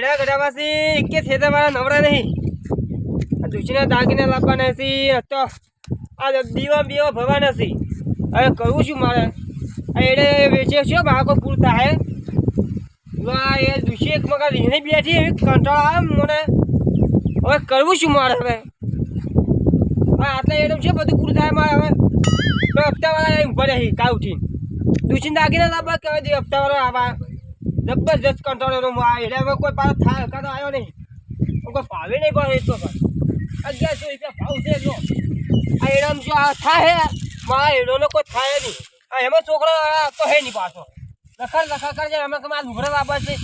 એડા ગઢામાંથી એક થેતા મારા નવરા નહીં. આ દુચીના દાગીને લાવવાના નથી તો, આ દીવા બીવા ભવાના નથી હવે કરવું શું મારે. એડે વેચે છે, બાળકો પૂરતા હે એ દુશી એક મગા લીને બેઠી એવી કંટાળો આવે મને. હવે કરવું શું મારે હવે. હા આટલા એડમ છે, બધું પૂરું થાય મારે હવે. હપ્તાવાળા ઊભા રહી કાલ ઉઠીને. દુશીને દાગીને લાવવા કહેવાય હપ્તાવાળો આવા. જબરજસ્ત કંટાળો એનો આ એટલે હવે કોઈ પાછો થાય કાં આવ્યો નહીં. કોઈ ફાવે નહીં પણ એ તો. પણ અગિયારસો રૂપિયા ભાવ જો આ એડમ જો આ થાય મારા એડોનો કોઈ થાય નહીં. આ એમાં છોકરો તો હે નહીં પાછો. લખર લખા કરજે, અમે કે મારા લુગડા લાવવા છે.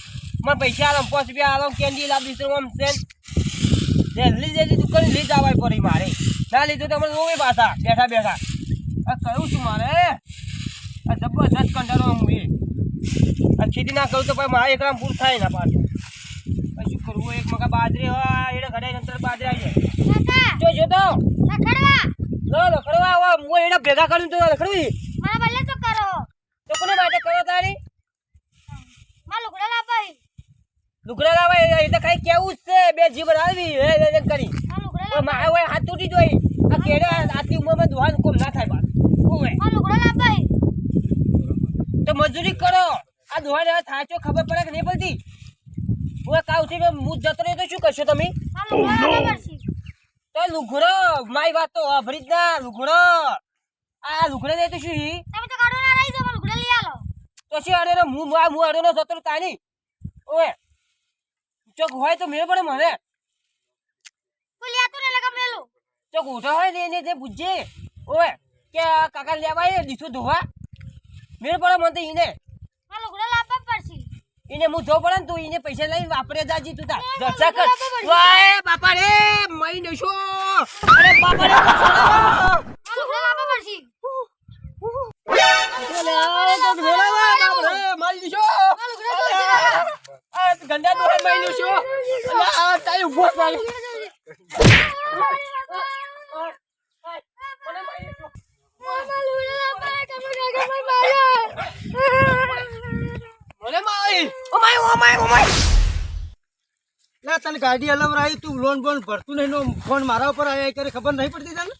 મને પૈસા આલો પાંચ રૂપિયા આલો કેન્ડી લાવી દીધું આમ સેન જલ્દી જલ્દી દુકાન લઈ જવાય પડી મારે. ના લીધું તો મને રોવે પાછા, બેઠા બેઠા. આ કરું છું મારે. આ જબરજસ્ત કંટાળો હું એ ખેતી ના કરું તો પછી મારે એકરામ પૂર થાય ના પાછું. પછી શું કરવું? એક મગા બાજરી હોય એને ઘડાઈ નંતર બાજરી આવી જાય. જો જો તો લો લખડવા આવો. હું એને ભેગા કરું તો લખડવી. તો કોને માટે કરો તારી? લુગડા લાવે એ તો કઈ કેવું જ છે. બે જીવન આવી હે કરી. મારે હાથ તૂટી જોઈ આ કેડે આટલી ઉંમરમાં દુહાન કોમ ના થાય બાર ઓય તો મજૂરી કરો આ દુહાન હવે થાચો ખબર પડે કે નહીં પડતી? ઓય કાવથી મેં મૂજ જતો રહ્યો તો શું કરશો તમે? તો લુઘડો મારી વાત તો અભરી જ ના લુગડો. આ લુગડા દે તો શું હી? તો શું અરે હું મા હું અડો જતો રહ્યો તાની? ઓએ ચોક હોય તો મેળ પડે મને. ચોક ઉઠો હોય ને એને જે પૂછજે. ઓએ કે આ કાકા લેવા આવ્યો દીઠું ધોવા? મેળ પડે મને તો ઈને. એને હું જો પડે ને તું એને પૈસા લઈને વાપરે જાજી તું તા જલસા કર વાય બાપા રે મઈ નશો અરે બાપા રે મારી નશો આ ગંડા દોરે મઈ નશો આ તાઈ ઊભો પાડી લે તને ગાડી હલવરાઈ તું લોન બોન ભરતું નહીં નો ફોન મારા ઉપર આવ્યા કરે ખબર નહીં પડતી તને?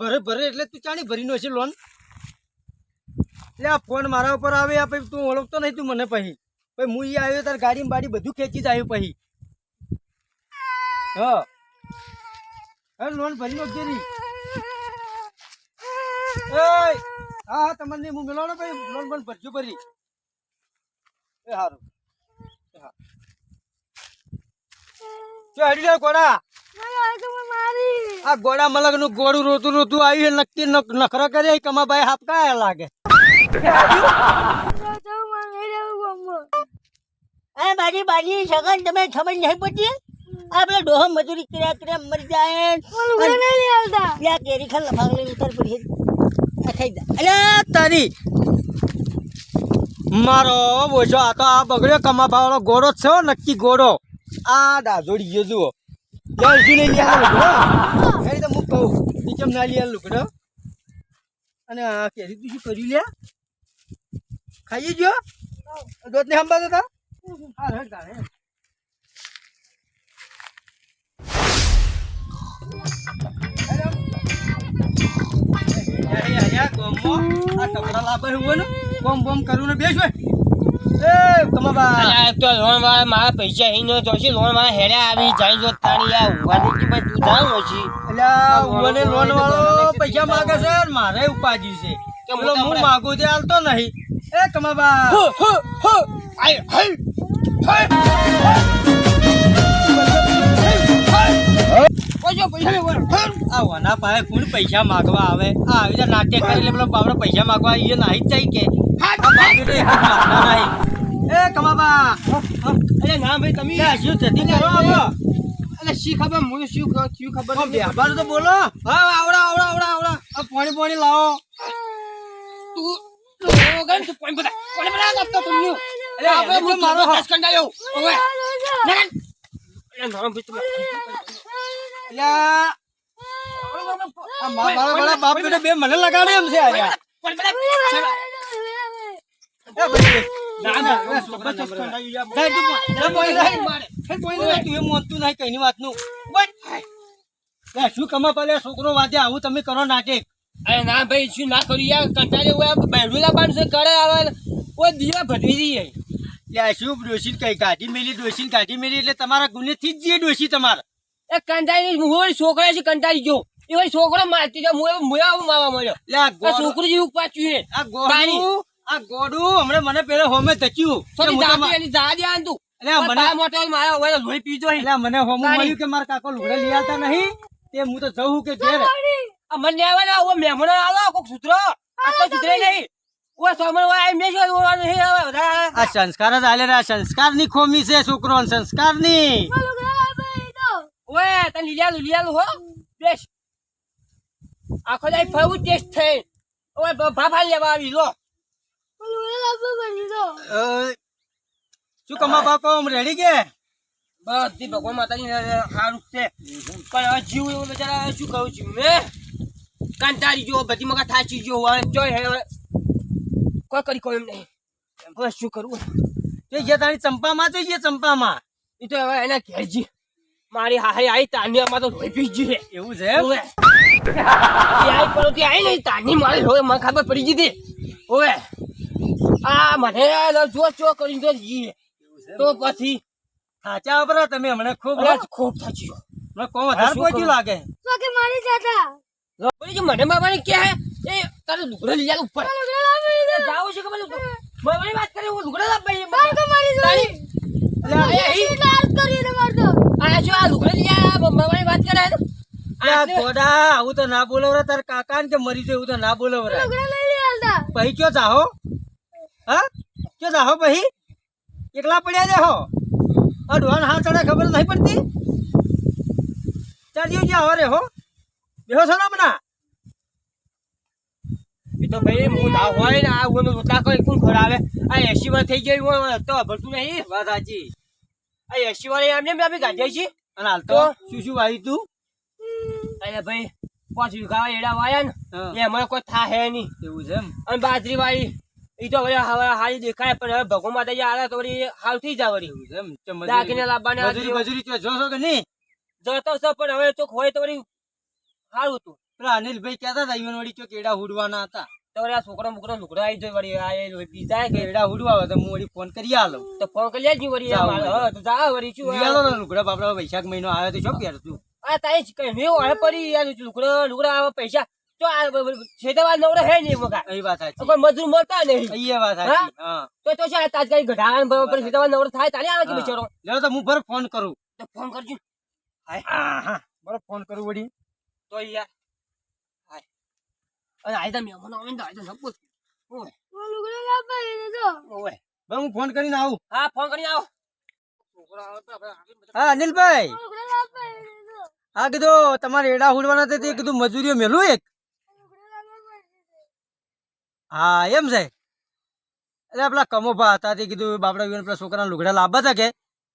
ભરે ભરે એટલે તું ચાણી ભરીનો છે લોન? લે આ ફોન મારા ઉપર આવે આ પછી તું ઓળખતો નહીં તું મને પછી. પછી હું ઈ આવ્યો તાર ગાડી બાડી બધું ખેંચી જ આવ્યું પછી. હા. હવે લોન ભરી નો. કેરી હા હા તમને હું મેળવાનો પછી લોન બોન ભરજો ભરી. એ સારું લે ગોડા આ ગોડા મલકનું ગોળું રોતું રોતું આવ્યું નક્કી નક- નખરા કરે કમાભાઈ હાપકા લાગે. આ મારી બાજી સગન તમે સમજ નહીં પડતી આપણે ડોહો મજૂરી કર્યા કર્યા મરી જાય. ત્યાં કેરી ખાલ લફાગ લઈને ઉતર પડી જા. તારી મારો, બોજો, આ તો આ બગડ્યો કમા વાળો ગોળો છે નક્કી ગોળો આ ડાઝોડી ગયો, જુઓ. લે હજુ નહીં લે. લુકડો તો હું કહું કેમ ના લે લુકડો અને આ કેરી તું શું કર્યું લે? ખાઈ ગયો? દોત ને હંબા હતા હા રડ ગાળે બોમ બોમ કરું ને બેસ એ કમાબા અલ્યા બોમ તો લોન વાળા મારા પૈસા હી નો જોશી લોન વાળા હેડે આવી જાય જો તાણી આ ઊભા ભાઈ તું અલ્યા લોન વાળો પૈસા માગે છે ને મારે ઉપાજી છે. બોલો હું માગું તે હાલતો નહીં. એ કમાબા આય ઓજો પૈસા માગવા આ વના પાસે કોણ પૈસા માંગવા આવે? આ આવી નાટ્ય કરી લે પેલો બાપડો પૈસા માંગવા એ નાહી જ જાય કે. એ કમાબા અરે ના ભાઈ તમે શું જતી કરો અરે શી ખબર? મને શું શું ખબર નથી. તો બોલો. હા આવડા આવડા આવડા આવડા. પાણી પાણી લાવો. તું આપતો અરે, હવે હું મારો હક. કંડાયો. ઓવે ના ના. ભાઈ તમે અલ્યા. આ મા- મારા બાપ બેટો બે મને લગાડે એમ છે આર્યા છોકરો વાજે આવું તમે કરો નાટક અરે ના ભાઈ શું ના કર્યું યાર કંટાળે હોય બહેરું લાવવાનું છે કરે આવે કોઈ દીવા ભટવી દઈએ લે શું ડોશી કઈ કાઢી મેલી ડોશી કાઢી મેલી એટલે તમારા ગુનેથી જ જઈએ ડોસી તમારા એ કંટાળી હું છોકરા છે કંટાળી ગયો એ છોકરો મારતી મુએ મુએ માવા મળ્યો છોકરું જેવું પાછું આ. આ ગોડું હમણાં મને પેલા હોમે ધચ્યું. તો મને મોટો મારો હવે લોહી પીજો એટલે મને હોમું. મળ્યું કે મારા કાકો લુગડા લઈ આવતા નહીં? તે હું તો જવું કે ઘેર. આ મને લેવાના ઓ મહેમાનો આલો કોક સૂત્રો આ તો સુધરે નહીં. ઓ સોમન વાય મેં જો ઓ નહીં આવે આ સંસ્કાર જ આલે રે સંસ્કારની ખોમી છે છોકરો સંસ્કારની ઓએ તને લીલિયાલું લીલિયાલું હો. બેસ. આખો દાઈ ફરવું ટેસ્ટ થઈ. ઓય ભાફા લેવા આવી લો. શું કમા બાપા આમ રેડી કે? બધી ભગવાન માતાની સારું છે. પણ હવે જીવ એવું બચારા શું કહું છું મેં કંટાળી જો બધી મગા થાચી જો હવે જોઈ કોઈ કરી કોઈ એમ નહીં. હવે શું કરવું? તે જે તારી ચંપામાં જોઈએ ચંપામાં. એ તો હવે એના ઘેરજી મારી હારી આવી તાની આમાં તો લોહી પી ગઈ એવું છે હવે આઈ પરોતી આઈ નહીં તાની મારી લોહી મને ખબર પડી ગઈ હતી. ઓવે. આ મને જો ચો કરીને તો જી તો પછી સાચા વાપરો તમે હમણાં ખૂબ અરે ખૂબ થાચી ગયો હમણાં કોમ વધારે શું પહોંચ્યું કરું? લાગે. બોલી મને બાબાને કે એ તારે લુગડો લઈ જાય ઉપર. જાવ છે કે મને બાબાની વાત કરે હું લુગડો લાવ ભાઈ. તારી અલ્યા, એ અહીં. આ શું આ લુગડો લઈ જાય બાબાની વાત કરે. ગોડા આવું તો ના બોલાવ તાર કાકા ને કે મરી જાય એવું તો ના બોલવરે. પછી કયો ચાહો હા? કયો ચાહો પછી એકલા પડ્યા જાહો. હો હા ચડે ખબર નહીં પડતી. ચાલ જીવ જ્યાં રે હો. બેહો છો ને હમણાં? એ તો ભાઈ હું ના હોય ને આ ઓનો રોટલા કોઈ કોણ ખવડાવે આ એસી વાર થઈ ગઈ હોય તો ભરતું નહીં. વાત સાચી. આ એસી વાર એમને મેં આપી ગાંધી છીએ અને હાલ તો શું શું વાયું તું? અરે ભાઈ પાંચ વીઘા એડા વાયા ને એમાં કોઈ થા હે નહીં. એવું છે એમ? અને બાજરી વાળી. એ તો હવે હવે હારી દેખાય પણ હવે ભગવાન માતાજી આવે તો વળી હાલ થઈ જાય વળી. દાગીને લાવવાના મજૂરી મજૂરી તો જોશો કે નહીં? જતો છે પણ હવે ચોક હોય તો વળી સારું હતું. પેલા અનિલભાઈ કહેતા હતા ઈવન વળી ચોક એડા હુડવાના હતા. તો વળી આ છોકરો લુકડા આવી જાય વળી આ બીજા કે એડા હુડવા તો હું વળી ફોન કરી આલો. તો ફોન કરી લેજો વળી. હવે તો જા વળી શું આલો ને લુગડા બાપડા વૈશાખ મહિનો આવ્યો તો શું પહેર તું આ જ કઈ પડી યાર લુકડા લુકડા આવે પૈસા તો આ છેતરવા નવરો હે નહીં મગા એ વાત સાચી. કોઈ મજૂર મળતા નહીં. એ વાત સાચી હા. તો તો છે તાત્કાલિક ઘટાડા બરોબર છેતરવા નવરો થાય તારે આવે કે. બિચારો? લ્યો તો હું ભર ફોન કરું. તો ફોન કરજો. હા હા. બરો ફોન કરું વડી તો યાર હાય. અરે આયદા મહેમાનો આવે ને તો આયદા ન ને જો ઓય. બસ હું ફોન કરીને આવું. હા ફોન કરીને આવો. છોકરા આવે તો આપણે આગળ બધા- હા અનિલભાઈ હા કીધું તમારે એડા હુડવાના હતા તે કીધું મજૂરીઓ મેલું એક. હા એમ છે. એટલે પેલા કમોભા હતા તે કીધું બાપડા વિવાન પેલા છોકરાના લુગડા લાંબા હતા કે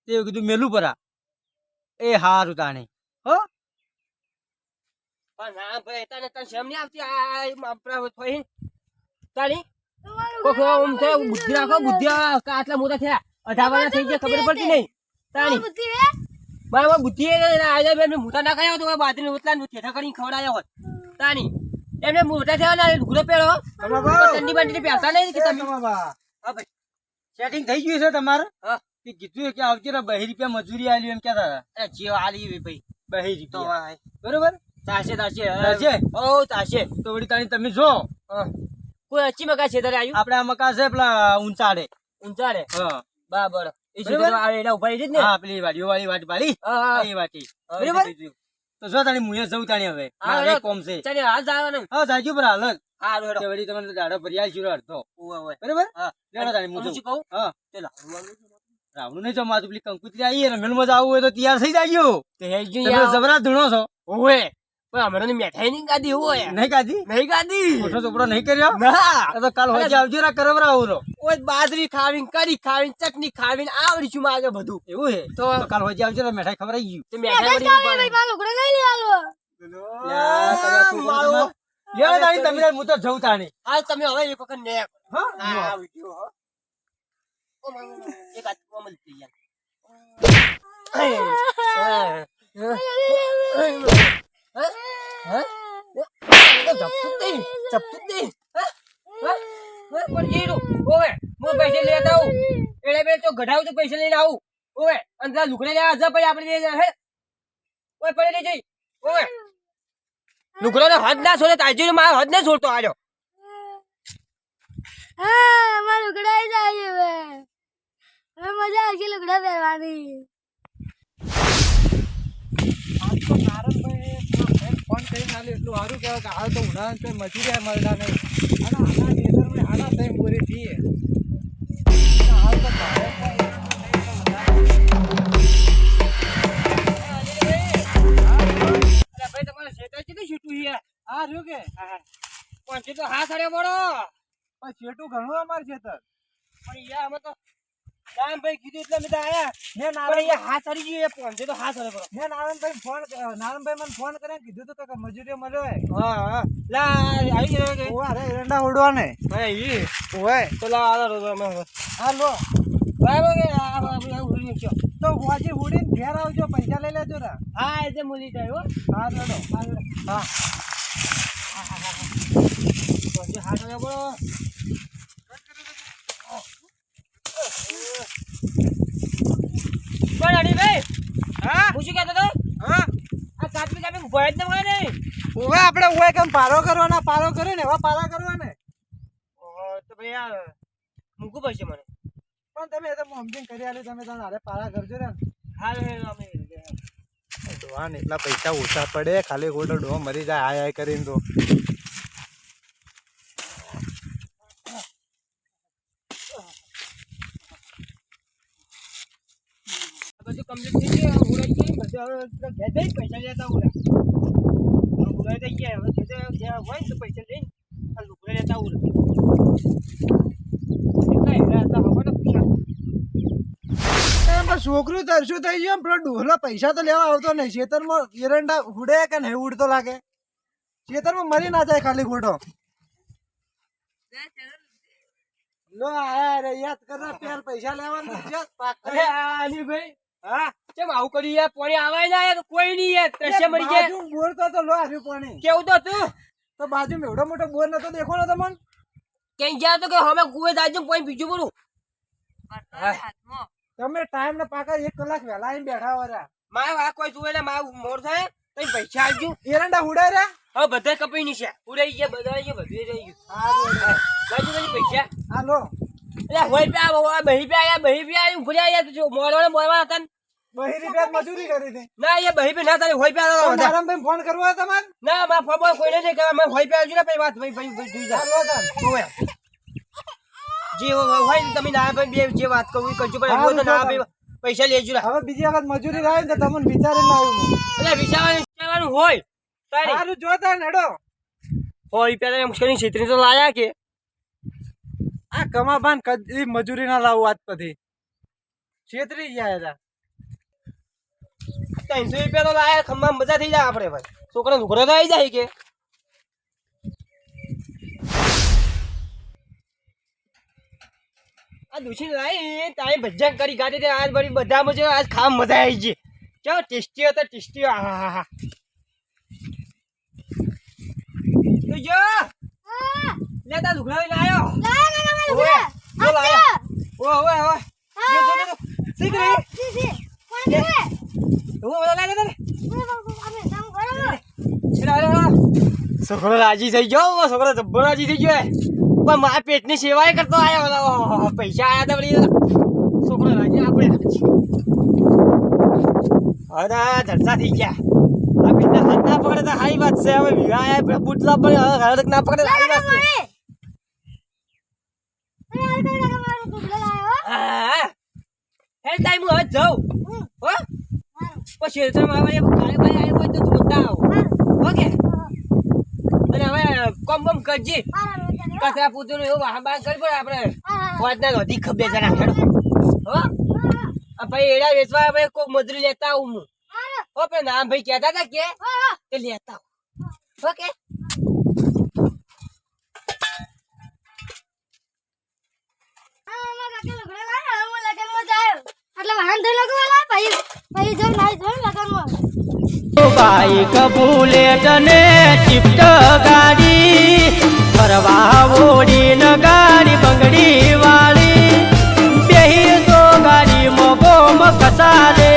તે કીધું મેલું પરા એ હારું તાણી. હો? પણ ના ભાઈ તને તને શરમ નહીં આવતી? આ આ આપણા તાણી? બુદ્ધિ રાખો બુદ્ધિ આટલા મોટા થયા? અઢાવાના થઈ ગયા ખબર પડતી નહીં તાણી? બરાબર બુદ્ધિ મોટા ના કર્યા તો બાજરી રોટલા નું ઠેઠા કરીને ખવડાયા હોત તાની એમને મોટા થયા ને લુગડો પહેરો. ઠંડી બંડી પહેરતા નહીં કે તમે? સેટિંગ થઈ ગયું છે તમારે? તે કીધું કે આવજે રે બહી રૂપિયા મજૂરી આલી એમ હતા. અરે જીવ આલી ભાઈ. બહી રૂપિયા. બરોબર? તાશે તાશે. તાશે? ઓ તાશે. તો વળી તાણી તમે જો. કોઈ અચ્છી મકા છે તારે આવ્યું આપણે આ મકા છે પેલા ઊંચાડે. ઊંચા હા. બરાબર. એ બરાબર? આવે એટલે ઊભા રહી જ ને? હા પેલી વાડીઓ વાળી વાટ વાળી હા એ વાટી. બરાબર? તો જો તાણી મુએ જઉં તાણી હવે. મારે કોમ છે. ચાલે હાલ જવાનું હા જાજુ પર હાલ હાલ હેડો. વળી તમને દાડો ભરી આલશું રે અડધો. ઓવે ઓવે બરાબર? હા. લેડો તાણી હું શું કહું? હા. ચાલ. રાવણું નહીં જમાતું પેલી કંકુતરી આવી ને મેલમાં આવું હોય તો તૈયાર થઈ જાજો. તે જબરા ધૂણો છો. ઓવે પણ અમારે મેઠાઈ નહીં ગાધી હોય. નહીં કાઢી નહીં ગાધી. મોટો ચોપડો નહીં કર્યો? ના. આ તો કાલ આવજો ઓય બાજરી ખાવીને કરી ખાવીને ચટણી ખાવીને આવડીશું માગે બધું. એવું હે? તો કાલ હોજે આવજો રા મેઠાઈ ગયું. મારો. કરું તમે? લ્યો તાણી તમે તાર હું તો જઉં તાણી. હાલ તમે હવે એક વખત ને હા? હો. એક ગયા. હા, હા, હા, હા? તો જપતું જ નહીં, જપતું જ નહીં. હા? હા? હા? પણ જીરું, ઓવે, હું પૈસે લેતા આવું. એટલે બે તો ગઢાવું તો પૈસા લઈને આવું. ઓવે, અને તારા લુગડા લેવા જા પછી આપણે હે. ઓય પડે લઈ જઈ. ઓવે. લુગડાનો હદ ના છોડે તાજી મારો હદ ના છોડતો આજો હા મારું લુકડા આવી જાય હવે હવે મજા આવશે લુકડા પહેરવાની ફોન કરીને આલ્યો એટલું સારું કહેવાય કે હાલ તો મજૂરી આ મળતા નહીં અને આના ખેતરમાં આના થઈ પૂરી થઈએ છે આ રહ્યું કે પણ તો હા સાડે પડો પણ છેટું ઘણું અમારે ખેતર પણ યાર અમે તો રામભાઈ કીધું એટલે મેં આયા. મેં નારાયણ હાથ હા સાડી જોઈએ પહોંચે તો હાથ હરે મેં નારાયણભાઈ ફોન નારાયણભાઈ મને ફોન કર્યા કીધું તો કે મજૂરી મળ્યો હા હા. લા આવી ગયો કે. ઓવા રે એરંડા ઉડવા ને હા ઈ. ઓય તો લા આ રોજ મે હા લો. બરાબર કે? આ આ ઉડી ગયો તો હોજી ઉડીને ઘેર આવજો પૈસા લઈ લેજો ને. હા એ જે મૂલી જાય હો. હા હા હા હા હા. સાડે પડો પણ હા શું કહેતો હતો? હા? આ કાપી કાપી ઊભા જ ન હોય ને? ઓવે આપણે ઓવે કેમ પારો કરવાના? પારો કરે ને એવા પારા કરવા ને તો ભાઈ આ મૂકવું પડશે મને. પણ તમે એ તો મોમજીન કરી આલે તમે તમે હારે પારા કરજો ને. હાલ હે અમે ડોહાને એટલા પૈસા ઓછા પડે ખાલી ખોટો ડો મરી જાય આય આય કરીને તો. બધું કમ્પ્લીટ થઈ ગયું ઉડાઈ ગયું બધું ઘેર જઈને પૈસા લેતા ઉડા ઉડાઈ થઈ ગયા હવે ઘેર હોય તો પૈસા લઈને આ લુગડા લેતા ઉડા એટલા હેરા હતા હવે ને પૂછા છોકરું તરશું થઈ ગયું પેલો ડોહલો પૈસા તો લેવા આવતો નહીં. ખેતરમાં એરંડા ઉડે કે નહીં ઉડતો લાગે? ખેતરમાં મરી ના જાય ખાલી ખોટો લો આયા રે યાદ કર પેલ પૈસા લેવાના છે. પાક અરે આની ભાઈ. હા? કેમ આવું કર્યું યાર? પાણી આવે ના યાર કોઈ નહીં યાર. ત્રસે મરી ગયા બોર તો તો લો આવ્યું પાણી. કેવું તો તું તો બાજુ એવડો મોટો બોર નતો દેખો ને તમને? ક્યાંય ગયા તો કે હવે કુવે જાજો પાણી બીજું તમે ટાઈમ ને પાકા એક કલાક વહેલા આવીને બેઠા વાળા મારે આ કોઈ જુએ ને મારું મોર થાય તો પૈસા આવજો એરંડા ઉડાય રે હવે બધા કપાઈ ની છે. ઉડાઈ ગયા બધા બધું રહી ગયું. હા બાજુ પૈસા. હાલો એટલે હોય પે બહી પે આયા બહી પે આયા ઉભરી આયા તો જો મોરવાળા મોરવાળા હતા બહી રૂપિયા મજૂરી કરી હતી. ના એ બહી પે ના થાય હોય પે આયા બધા. ફોન કરવો હોય તમારે ના માં ફોન કોઈને નહીં કરવા માં હોય પે આવજો ને પછી વાત ભાઈ ભાઈ ભાઈ જોઈ જા. હોય જે હોય હોય તમે ના ભાઈ બે જે વાત કરવી કરજો પણ હોય તો ના ભાઈ પૈસા લેજો હવે બીજી વખત મજૂરી આવે ને તો તમને ના આવ્યું એટલે વિચારવાનું હોય. તારી. સારું જોતા નડો હોય એમ કરીને છેતરી તો લાયા કે. આ કમાભાન કદી મજૂરી ના લાવું આજ પછી. છેતરી ગયા હતા ત્રણસો રૂપિયા તો લાયા ખમ્મા મજા થઈ જાય આપણે ભાઈ. છોકરા લુગડા તો આવી જાય કે. આ દુશી લાઈ, તારે ભજ્જા કરી ગાડી આજ બધી બધા મજા આજ ખાવા મજા આવી ગઈ. ચાલો, ટેસ્ટી હતા ટેસ્ટી હા હા હા. તું જો લે તાર લુગડા લાયો લાયો હું. ઓલા લાગે તને? છોકરો રાજી થઈ ગયો છોકરો જબ્બો રાજી થઈ ગયો પણ મારા પેટની સેવાય કરતો આવ્યો પૈસા આયા તા વળી. છોકરો રાજી આપણે અરે જલસા થઈ ગયા. આ પેટના હાથ ના પકડે તો હાઈ વાત છે. હવે વિવાહ બુટલા પડે હવે હાથ ના પકડે હાઈ વાત છે. હા ટાઈમ હું હવે જાઉં. હો? પછી કાલે ભાઈ આવ્યો હોય તો ઓકે? અને હવે કોમ કોમ કરજે. કચરા પૂતળું એવું વાહ બાહ કરી પડે આપણે. વાતના વધી ખબર જરા હેડો. હો? ભાઈ એડા વેચવા આપણે કોક મજૂરી લેતા આવું હું. હો પણ નામ ભાઈ કહેતા હતા કે લેતા આવું. ઓકે? બાઈક બુલેટ ને ચિપ્ટ ગાડી, ફરવા ઓડી ન ગાડી બંગડી વાળી. બેહી તો ગાડી મોગો મકસા રે